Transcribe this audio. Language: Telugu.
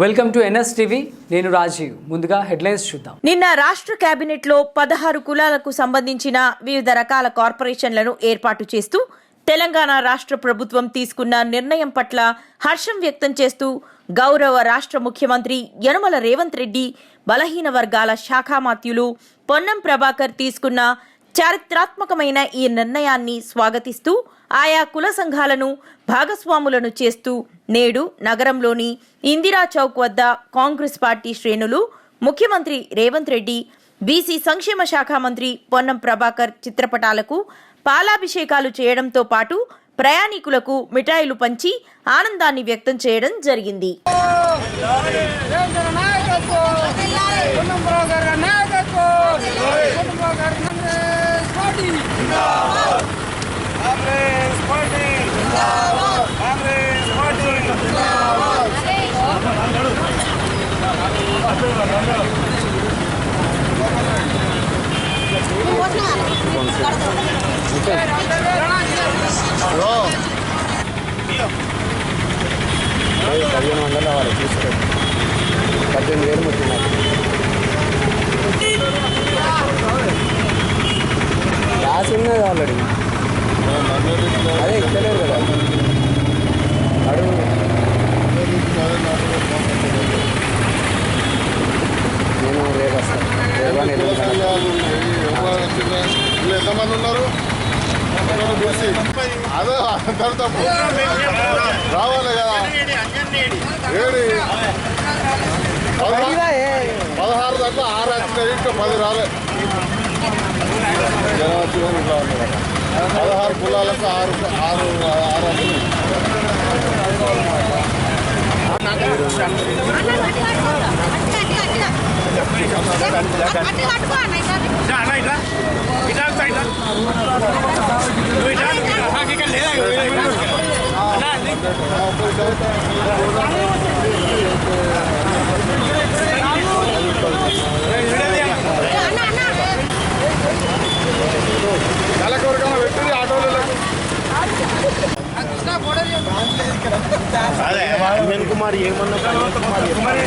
Welcome to NS TV. నేను రాజీవ్. ముందుగా హెడ్లైన్స్ చూద్దాం. నిన్న రాష్ట్ర కేబినెట్లో పదహారు కులాలకు సంబంధించిన వివిధ రకాల కార్పొరేషన్లను ఏర్పాటు చేస్తూ తెలంగాణ రాష్ట్ర ప్రభుత్వం తీసుకున్న నిర్ణయం పట్ల హర్షం వ్యక్తం చేస్తూ గౌరవ రాష్ట్ర ముఖ్యమంత్రి యనమల రేవంత్ రెడ్డి బలహీన వర్గాల శాఖామాత్యులు పొన్నం ప్రభాకర్ తీసుకున్న చారిత్రాత్మకమైన ఈ నిర్ణయాన్ని స్వాగతిస్తూ ఆయా కుల సంఘాలను భాగస్వాములను చేస్తూ నేడు నగరంలోని ఇందిరా చౌక్ వద్ద కాంగ్రెస్ పార్టీ శ్రేణులు ముఖ్యమంత్రి రేవంత్ రెడ్డి బీసీ సంక్షేమ శాఖ మంత్రి పొన్నం ప్రభాకర్ చిత్రపటాలకు పాలాభిషేకాలు చేయడంతో పాటు ప్రయాణికులకు మిఠాయిలు పంచి ఆనందాన్ని వ్యక్తం చేయడం జరిగింది. నాయకత్వం! 김다원 아멘 스파이팅 김다원 스파이팅 ఎంతమంది ఉన్నారు అదే అందరు తప్పు రావాలి కదా ఏడి పదహారు దాంట్లో ఆరు వచ్చినాయి ఇంకా పది రాలే ఇట్లా పదహారు కులాలకు ఆరు ఆరు ఆరు వచ్చినాయి అదే అంజన్ కుమార్ ఏమన్నా కళ్యాణ్ కుమార్ చెప్పాలి.